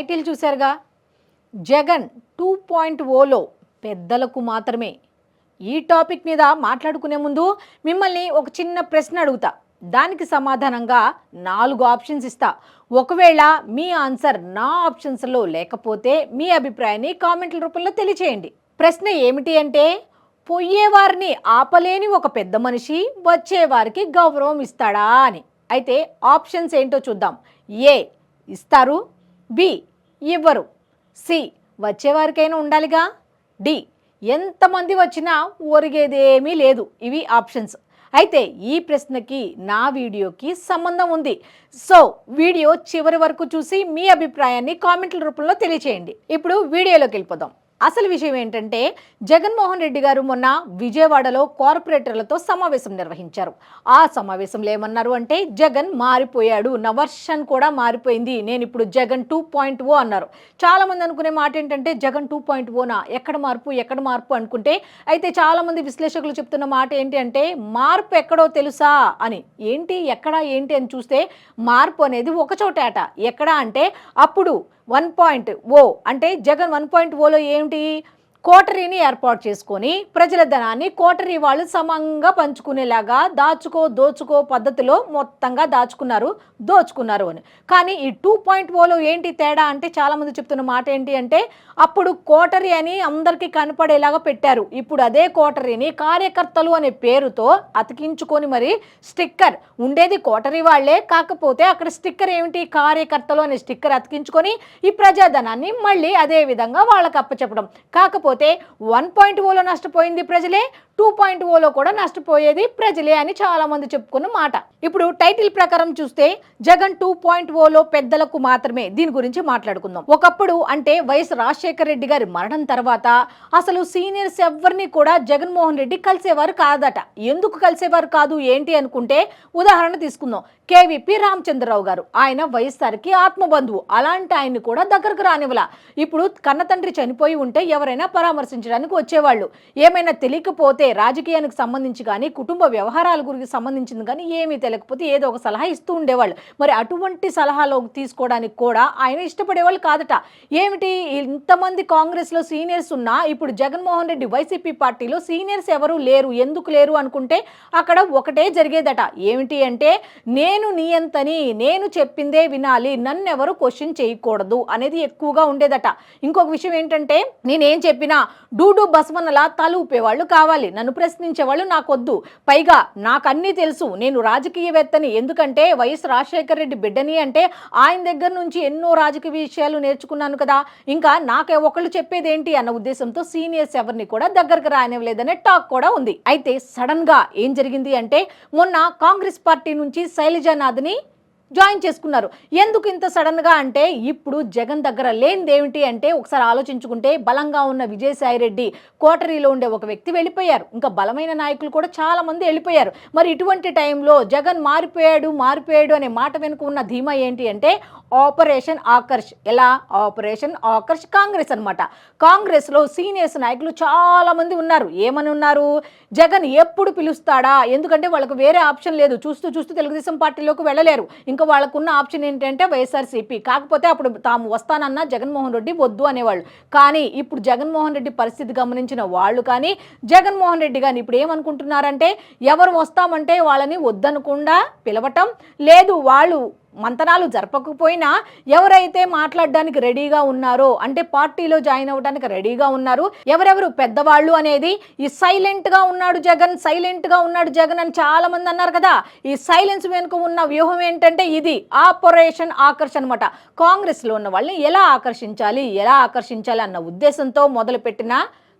Title చూశారుగా. Jagan two point Ola పెద్దలకు మాత్రమే. ఈ టాపిక్ మీద మాట్లాడుకునే ముందు మిమ్మల్ని ఒక చిన్న ప్రశ్న అడుగుతా. దానికి సమాధానంగా నాలుగు ఆప్షన్స్ ఇస్తా. ఒకవేళ మీ ఆన్సర్ నా ఆప్షన్స్లో లేకపోతే మీ అభిప్రాయాన్ని కామెంట్ల రూపంలో తెలియచేయండి. ప్రశ్న ఏమిటి అంటే పొయ్యేవారిని ఆపలేని ఒక పెద్ద మనిషి వచ్చేవారికి గౌరవం ఇస్తాడా అని. అయితే ఆప్షన్స్ ఏంటో చూద్దాం. ఏ ఇస్తారు. బి ఇవ్వరు. సి. వచ్చేవారికైనా ఉండాలిగా. డి. ఎంతమంది వచ్చినా ఒరిగేదేమీ లేదు. ఇవి ఆప్షన్స్. అయితే ఈ ప్రశ్నకి నా వీడియోకి సంబంధం ఉంది. సో వీడియో చివరి వరకు చూసి మీ అభిప్రాయాన్ని కామెంట్ల రూపంలో తెలియచేయండి. ఇప్పుడు వీడియోలోకి వెళ్ళిపోదాం. అసలు విషయం ఏంటంటే జగన్మోహన్ రెడ్డి గారు మొన్న విజయవాడలో కార్పొరేటర్లతో సమావేశం నిర్వహించారు. ఆ సమావేశంలో ఏమన్నారు అంటే జగన్ మారిపోయాడు నా వర్షన్ కూడా మారిపోయింది నేను ఇప్పుడు జగన్ టూ పాయింట్ ఓ అన్నారు. చాలా మంది అనుకునే మాట ఏంటంటే జగన్ టూ పాయింట్ ఓనా ఎక్కడ మార్పు ఎక్కడ మార్పు? అనుకుంటే అయితే చాలామంది విశ్లేషకులు చెప్తున్న మాట ఏంటి అంటే మార్పు ఎక్కడో తెలుసా? అని. ఏంటి ఎక్కడ ఏంటి అని చూస్తే మార్పు అనేది ఒక చోటేట ఎక్కడ అంటే అప్పుడు వన్ పాయింట్ ఓ. అంటే జగన్ వన్ పాయింట్ ఓలో ఏమిటి? కోటరీని ఏర్పాటు చేసుకొని ప్రజల ధనాన్ని కోటరీ వాళ్ళు సమంగా పంచుకునేలాగా దాచుకో దోచుకో పద్ధతిలో మొత్తంగా దాచుకున్నారు దోచుకున్నారు అని. కానీ ఈ టూ పాయింట్ ఓలో ఏంటి తేడా అంటే చాలామంది చెప్తున్న మాట ఏంటి అంటే అప్పుడు కోటరీ అని అందరికీ కనపడేలాగా పెట్టారు. ఇప్పుడు అదే కోటరీని కార్యకర్తలు అనే పేరుతో అతికించుకొని మరి స్టిక్కర్ ఉండేది కోటరీ వాళ్ళే. కాకపోతే అక్కడ స్టిక్కర్ ఏమిటి? కార్యకర్తలు అనే స్టిక్కర్ అతికించుకొని ఈ ప్రజాధనాన్ని మళ్ళీ అదే విధంగా వాళ్ళకి అప్పచెప్పడం. కాకపోతే వన్ పాయింట్ ఓలో నష్టపోయింది ప్రజలే. టూ పాయింట్ ఓలో కూడా నష్టపోయేది ప్రజలే అని చాలామంది చెప్పుకున్న మాట. ఇప్పుడు టైటిల్ ప్రకారం చూస్తే జగన్ టూ పాయింట్ ఓలో పెద్దలకు మాత్రమే దీని గురించి మాట్లాడుకుందాం. ఒకప్పుడు అంటే వైఎస్ రాజశేఖర రెడ్డి గారి మరణం తర్వాత అసలు సీనియర్స్ ఎవరిని కూడా జగన్మోహన్ రెడ్డి కలిసేవారు కాదట. ఎందుకు కలిసేవారు కాదు ఏంటి అనుకుంటే ఉదాహరణ తీసుకుందాం. కేవీపీ రామచంద్రరావు గారు. ఆయన వైఎస్ఆర్కి ఆత్మబంధువు. అలాంటి ఆయన్ని కూడా దగ్గరకు రానివ్వలా. ఇప్పుడు కన్నతండ్రి చనిపోయి ఉంటే ఎవరైనా పరామర్శించడానికి వచ్చేవాళ్ళు. ఏమైనా తెలియకపోతే రాజకీయానికి సంబంధించి కానీ కుటుంబ వ్యవహారాల గురించి సంబంధించింది కానీ ఏమీ తెలియకపోతే ఏదో ఒక సలహా ఇస్తూ ఉండేవాళ్ళు. మరి అటువంటి సలహాలో తీసుకోవడానికి కూడా ఆయన ఇష్టపడేవాళ్ళు కాదట. ఏమిటి? ఇంతమంది కాంగ్రెస్లో సీనియర్స్ ఉన్నా ఇప్పుడు జగన్మోహన్ రెడ్డి వైసీపీ పార్టీలో సీనియర్స్ ఎవరు లేరు ఎందుకు లేరు అనుకుంటే అక్కడ ఒకటే జరిగేదట. ఏమిటి అంటే నేను నియంతని నేను చెప్పిందే వినాలి నన్ను ఎవరు క్వశ్చన్ చేయకూడదు అనేది ఎక్కువగా ఉండేదట. ఇంకొక విషయం ఏంటంటే నేనేం చెప్పినా డూడు బసవన్నలా తల ఊపేవాళ్ళు కావాలి. నన్ను ప్రశ్నించే వాళ్ళు నాకొద్దు. పైగా నాకు అన్నీ తెలుసు. నేను రాజకీయవేత్తని. ఎందుకంటే వైఎస్ రాజశేఖర రెడ్డి బిడ్డని అంటే ఆయన దగ్గర నుంచి ఎన్నో రాజకీయ విషయాలు నేర్చుకున్నాను కదా. ఇంకా నాకు ఒకళ్ళు చెప్పేది ఏంటి అన్న ఉద్దేశంతో సీనియర్స్ ఎవరిని కూడా దగ్గరకు రానివ్వలేదనే టాక్ కూడా ఉంది. అయితే సడన్గా ఏం జరిగింది అంటే మొన్న కాంగ్రెస్ పార్టీ నుంచి శైలజానాథ్ని జాయిన్ చేసుకున్నారు. ఎందుకు ఇంత సడన్గా అంటే ఇప్పుడు జగన్ దగ్గర లేనిది ఏమిటి అంటే ఒకసారి ఆలోచించుకుంటే బలంగా ఉన్న విజయసాయి రెడ్డి కోటరీలో ఉండే ఒక వ్యక్తి వెళ్ళిపోయారు. ఇంకా బలమైన నాయకులు కూడా చాలా మంది వెళ్ళిపోయారు. మరి ఇటువంటి టైంలో జగన్ మారిపోయాడు మారిపోయాడు అనే మాట వెనుక ఉన్న ధీమా ఏంటి అంటే ఆపరేషన్ ఆకర్ష్. ఎలా? ఆపరేషన్ ఆకర్ష్ కాంగ్రెస్ అనమాట కాంగ్రెస్లో సీనియర్స్ నాయకులు చాలామంది ఉన్నారు. ఏమని ఉన్నారు? జగన్ ఎప్పుడు పిలుస్తాడా? ఎందుకంటే వాళ్ళకు వేరే ఆప్షన్ లేదు. చూస్తూ చూస్తూ తెలుగుదేశం పార్టీలోకి వెళ్ళలేరు. ఇంకా వాళ్ళకున్న ఆప్షన్ ఏంటంటే వైఎస్ఆర్సీపీ. కాకపోతే అప్పుడు తాము వస్తానన్నా జగన్మోహన్ రెడ్డి వద్దు అనేవాళ్ళు. కానీ ఇప్పుడు జగన్మోహన్ రెడ్డి పరిస్థితి గమనించిన వాళ్ళు కానీ జగన్మోహన్ రెడ్డి కానీ ఇప్పుడు ఏమనుకుంటున్నారంటే ఎవరు వస్తామంటే వాళ్ళని వద్దనకుండా పిలవటం. లేదు వాళ్ళు మంతనాలు జరపకపోయినా ఎవరైతే మాట్లాడడానికి రెడీగా ఉన్నారో అంటే పార్టీలో జాయిన్ అవ్వడానికి రెడీగా ఉన్నారు ఎవరెవరు పెద్దవాళ్ళు అనేది ఈ సైలెంట్గా ఉన్నాడు జగన్ సైలెంట్గా ఉన్నాడు జగన్ అని చాలామంది అన్నారు కదా. ఈ సైలెన్స్ వెనుక ఉన్న వ్యూహం ఏంటంటే ఇది ఆపరేషన్ ఆకర్ష్ అనమాట కాంగ్రెస్లో ఉన్న వాళ్ళని ఎలా ఆకర్షించాలి ఎలా ఆకర్షించాలి అన్న ఉద్దేశంతో మొదలుపెట్టిన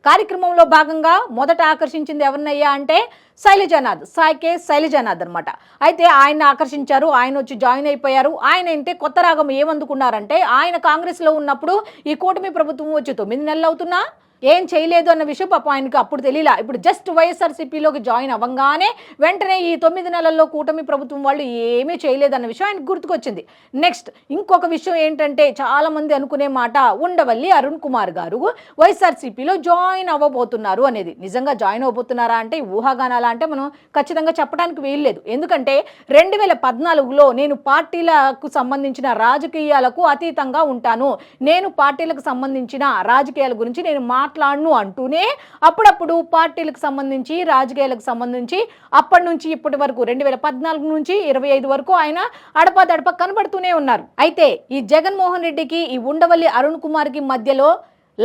కార్యక్రమంలో భాగంగా మొదట ఆకర్షించింది ఎవరినయ్యా అంటే శైలజానాథ్ సాయికే శైలజానాథ్ అనమాట అయితే ఆయన ఆకర్షించారు ఆయన వచ్చి జాయిన్ అయిపోయారు. ఆయన ఏంటి కొత్త రాగం ఏమందుకున్నారంటే ఆయన కాంగ్రెస్లో ఉన్నప్పుడు ఈ కూటమి ప్రభుత్వం వచ్చి తొమ్మిది నెలలు అవుతున్నా ఏం చేయలేదు అన్న విషయం పాప ఆయనకి అప్పుడు తెలియలా. ఇప్పుడు జస్ట్ వైఎస్ఆర్సీపీలోకి జాయిన్ అవ్వగానే వెంటనే ఈ తొమ్మిది నెలల్లో కూటమి ప్రభుత్వం వాళ్ళు ఏమీ చేయలేదన్న విషయం ఆయనకు గుర్తుకొచ్చింది. నెక్స్ట్ ఇంకొక విషయం ఏంటంటే చాలామంది అనుకునే మాట ఉండవల్లి అరుణ్ కుమార్ గారు వైఎస్ఆర్సీపీలో జాయిన్ అవ్వబోతున్నారు అనేది. నిజంగా జాయిన్ అవ్వబోతున్నారా అంటే ఊహాగానాలా అంటే మనం ఖచ్చితంగా చెప్పడానికి వీల్లేదు. ఎందుకంటే రెండు వేల పద్నాలుగులో నేను పార్టీలకు సంబంధించిన రాజకీయాలకు అతీతంగా ఉంటాను. నేను పార్టీలకు సంబంధించిన రాజకీయాల గురించి నేను మా మాట్లాడను అంటూనే అప్పుడప్పుడు పార్టీలకు సంబంధించి రాజకీయాలకు సంబంధించి అప్పటి నుంచి ఇప్పటి వరకు రెండు వేల పద్నాలుగు నుంచి ఇరవై ఐదు వరకు ఆయన అడపదడప కనబడుతూనే ఉన్నారు. అయితే ఈ జగన్మోహన్ రెడ్డికి ఈ ఉండవల్లి అరుణ్ కుమార్కి మధ్యలో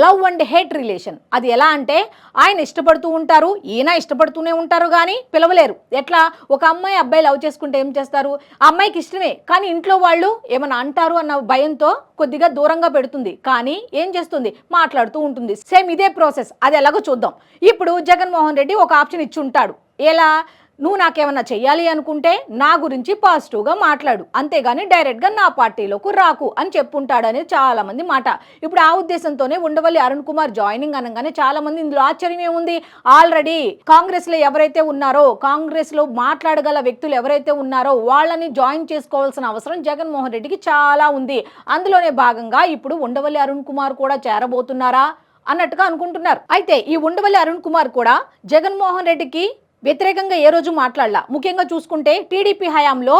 లవ్ అండ్ హేట్ రిలేషన్. అది ఎలా అంటే ఆయన ఇష్టపడుతూ ఉంటారు ఈయన ఇష్టపడుతూనే ఉంటారు కానీ పిలవలేరు. ఎట్లా? ఒక అమ్మాయి అబ్బాయి లవ్ చేసుకుంటే ఏం చేస్తారు? ఆ అమ్మాయికి ఇష్టమే కానీ ఇంట్లో వాళ్ళు ఏమైనా అంటారు అన్న భయంతో కొద్దిగా దూరంగా పెడుతుంది. కానీ ఏం చేస్తుంది? మాట్లాడుతూ ఉంటుంది. సేమ్ ఇదే ప్రాసెస్. అది ఎలాగో చూద్దాం. ఇప్పుడు జగన్మోహన్ రెడ్డి ఒక ఆప్షన్ ఇచ్చి ఉంటాడు. ఎలా? నువ్వు నాకేమన్నా చెయ్యాలి అనుకుంటే నా గురించి పాజిటివ్గా మాట్లాడు. అంతేగాని డైరెక్ట్గా నా పార్టీలోకి రాకు అని చెప్పుంటాడనేది చాలామంది మాట. ఇప్పుడు ఆ ఉద్దేశంతోనే ఉండవల్లి అరుణ్ కుమార్ జాయినింగ్ అనగానే చాలామంది ఇందులో ఆశ్చర్యం ఏముంది? ఆల్రెడీ కాంగ్రెస్లో ఎవరైతే ఉన్నారో కాంగ్రెస్లో మాట్లాడగల వ్యక్తులు ఎవరైతే ఉన్నారో వాళ్ళని జాయిన్ చేసుకోవాల్సిన అవసరం జగన్మోహన్ రెడ్డికి చాలా ఉంది. అందులోనే భాగంగా ఇప్పుడు ఉండవల్లి అరుణ్ కుమార్ కూడా చేరబోతున్నారా? అన్నట్టుగా అనుకుంటున్నారు. అయితే ఈ ఉండవల్లి అరుణ్ కుమార్ కూడా జగన్మోహన్ రెడ్డికి వ్యతిరేకంగా ఏ రోజు మాట్లాడలా. ముఖ్యంగా చూసుకుంటే టీడీపీ హయాంలో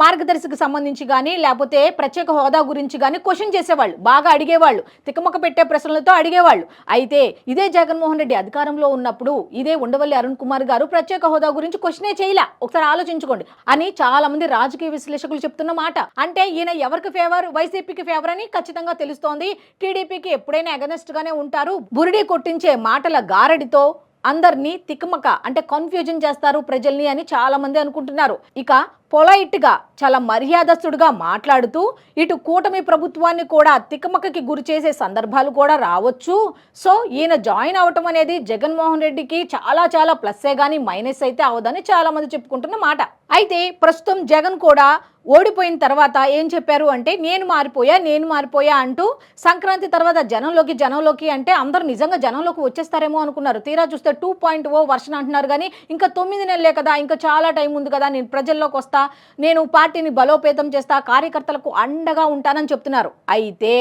మార్గదర్శికి సంబంధించి కానీ లేకపోతే ప్రత్యేక హోదా గురించి కానీ క్వశ్చన్ చేసేవాళ్ళు. బాగా అడిగేవాళ్ళు. తికమక పెట్టే ప్రశ్నలతో అడిగేవాళ్ళు. అయితే ఇదే జగన్మోహన్ రెడ్డి అధికారంలో ఉన్నప్పుడు ఇదే ఉండవల్లి అరుణ్ కుమార్ గారు ప్రత్యేక హోదా గురించి క్వశ్చనే చేయలే. ఒకసారి ఆలోచించుకోండి. అని చాలా మంది రాజకీయ విశ్లేషకులు చెప్తున్న మాట. అంటే ఈయన ఎవరికి ఫేవర్? వైసీపీకి ఫేవర్ అని ఖచ్చితంగా తెలుస్తోంది. టీడీపీకి ఎప్పుడైనా అగనెస్ట్ గానే ఉంటారు. బురిడి కొట్టించే మాటల గారడితో అందరినీ తికమక అంటే కన్ఫ్యూజన్ చేస్తారు ప్రజల్ని అని చాలా మంది అనుకుంటున్నారు. ఇక పొలైట్గా చాలా మర్యాదస్తుడుగా మాట్లాడుతూ ఇటు కూటమి ప్రభుత్వాన్ని కూడా తికమకకి గురి చేసే సందర్భాలు కూడా రావచ్చు. సో ఈయన జాయిన్ అవటం అనేది జగన్మోహన్ రెడ్డికి చాలా చాలా ప్లస్సే కానీ మైనస్ అయితే అవదని చాలామంది చెప్పుకుంటున్న మాట. అయితే ప్రస్తుతం జగన్ కూడా ఓడిపోయిన తర్వాత ఏం చెప్పారు అంటే నేను మారిపోయా నేను మారిపోయా అంటూ సంక్రాంతి తర్వాత జనంలోకి జనంలోకి అంటే అందరూ నిజంగా జనంలోకి వచ్చేస్తారేమో అనుకున్నారు. తీరా చూస్తే టూ పాయింట్ ఓ వర్షన్ అంటున్నారు కానీ ఇంకా తొమ్మిది నెలలే కదా ఇంకా చాలా టైం ఉంది కదా నేను ప్రజల్లోకి వస్తా నేను పార్టీని బలోపేతం చేస్తా కార్యకర్తలకు అండగా ఉంటానని చెప్తున్నారు. అయితే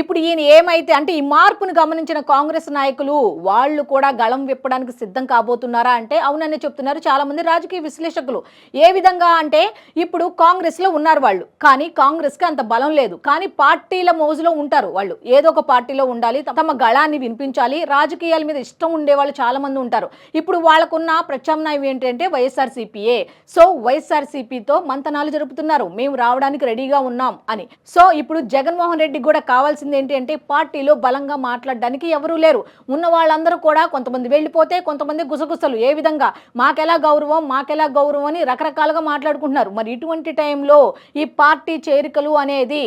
ఇప్పుడు ఈయన ఏమైతే అంటే ఈ మార్పును గమనించిన కాంగ్రెస్ నాయకులు వాళ్ళు కూడా గళం విప్పడానికి సిద్ధం కాబోతున్నారా అంటే అవునని చెప్తున్నారు చాలా మంది రాజకీయ విశ్లేషకులు. ఏ విధంగా అంటే ఇప్పుడు కాంగ్రెస్లో ఉన్నారు వాళ్ళు కానీ కాంగ్రెస్కి అంత బలం లేదు. కానీ పార్టీల మోజులో ఉంటారు వాళ్ళు. ఏదో ఒక పార్టీలో ఉండాలి తమ గళాన్ని వినిపించాలి రాజకీయాల మీద ఇష్టం ఉండే వాళ్ళు చాలా మంది ఉంటారు. ఇప్పుడు వాళ్ళకున్న ప్రత్యామ్నాయం ఏంటంటే వైఎస్ఆర్ సో వైఎస్ఆర్ సిపితో మంతనాలు జరుపుతున్నారు. మేము రావడానికి రెడీగా ఉన్నాం అని. సో ఇప్పుడు జగన్మోహన్ రెడ్డికి కూడా కావాల్సింది ఏంటి అంటే పార్టీలో బలంగా మాట్లాడడానికి ఎవరూ లేరు. ఉన్న వాళ్ళందరూ కూడా కొంతమంది వెళ్ళిపోతే కొంతమంది గుసగుసలు. ఏ విధంగా? మాకెలా గౌరవం? మాకెలా గౌరవం అని రకరకాలుగా మాట్లాడుకుంటున్నారు. మరి ఇటువంటి టైంలో ఈ పార్టీ చేరికలు అనేది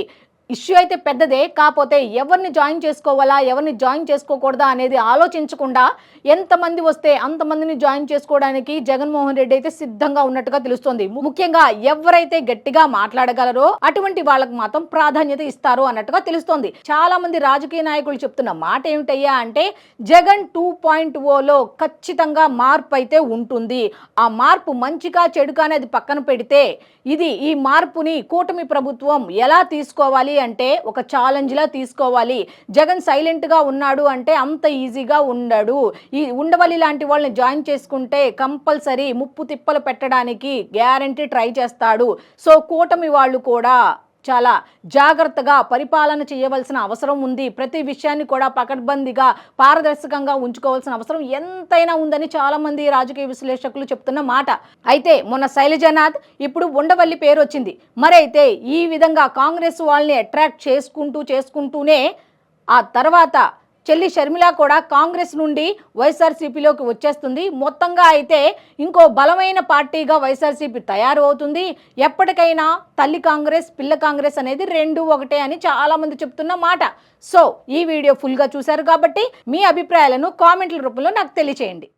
ఇష్యూ అయితే పెద్దదే కాకపోతే ఎవరిని జాయిన్ చేసుకోవాలా ఎవరిని జాయిన్ చేసుకోకూడదా అనేది ఆలోచించకుండా ఎంతమంది వస్తే అంతమందిని జాయిన్ చేసుకోవడానికి జగన్మోహన్ రెడ్డి అయితే సిద్ధంగా ఉన్నట్టుగా తెలుస్తోంది. ముఖ్యంగా ఎవరైతే గట్టిగా మాట్లాడగలరో అటువంటి వాళ్ళకు మాత్రం ప్రాధాన్యత ఇస్తారు అన్నట్టుగా తెలుస్తోంది. చాలా మంది రాజకీయ నాయకులు చెప్తున్న మాట ఏమిటయ్యా అంటే జగన్ టూ పాయింట్ ఓలో ఖచ్చితంగా మార్పు అయితే ఉంటుంది. ఆ మార్పు మంచిగా చెడుగా అనేది పక్కన పెడితే ఇది ఈ మార్పుని కూటమి ప్రభుత్వం ఎలా తీసుకోవాలి అంటే ఒక ఛాలెంజ్లా తీసుకోవాలి. జగన్ సైలెంట్గా ఉన్నాడు అంటే అంత ఈజీగా ఉండడు. ఈ ఉండవల్లి లాంటి వాళ్ళని జాయిన్ చేసుకుంటే కంపల్సరీ ముప్పు తిప్పలు పెట్టడానికి గ్యారంటీ ట్రై చేస్తాడు. సో కూటమి వాళ్ళు కూడా చాలా జాగ్రత్తగా పరిపాలన చేయవలసిన అవసరం ఉంది. ప్రతి విషయాన్ని కూడా పకడ్బందీగా పారదర్శకంగా ఉంచుకోవాల్సిన అవసరం ఎంతైనా ఉందని చాలామంది రాజకీయ విశ్లేషకులు చెప్తున్న మాట. అయితే మొన్న శైలజనాథ్ ఇప్పుడు ఉండవల్లి పేరు వచ్చింది మరైతే ఈ విధంగా కాంగ్రెస్ వాళ్ళని అట్రాక్ట్ చేసుకుంటూ చేసుకుంటూనే ఆ తర్వాత చెల్లి షర్మిల కూడా కాంగ్రెస్ నుండి వైఎస్ఆర్సీపీలోకి వచ్చేస్తుంది. మొత్తంగా అయితే ఇంకో బలమైన పార్టీగా వైఎస్ఆర్సీపీ తయారు అవుతుంది ఎప్పటికైనా తల్లి కాంగ్రెస్ పిల్ల కాంగ్రెస్ అనేది రెండు ఒకటే అని చాలామంది చెప్తున్న మాట. సో ఈ వీడియో ఫుల్గా చూశారు కాబట్టి మీ అభిప్రాయాలను కామెంట్ల రూపంలో నాకు తెలియచేయండి.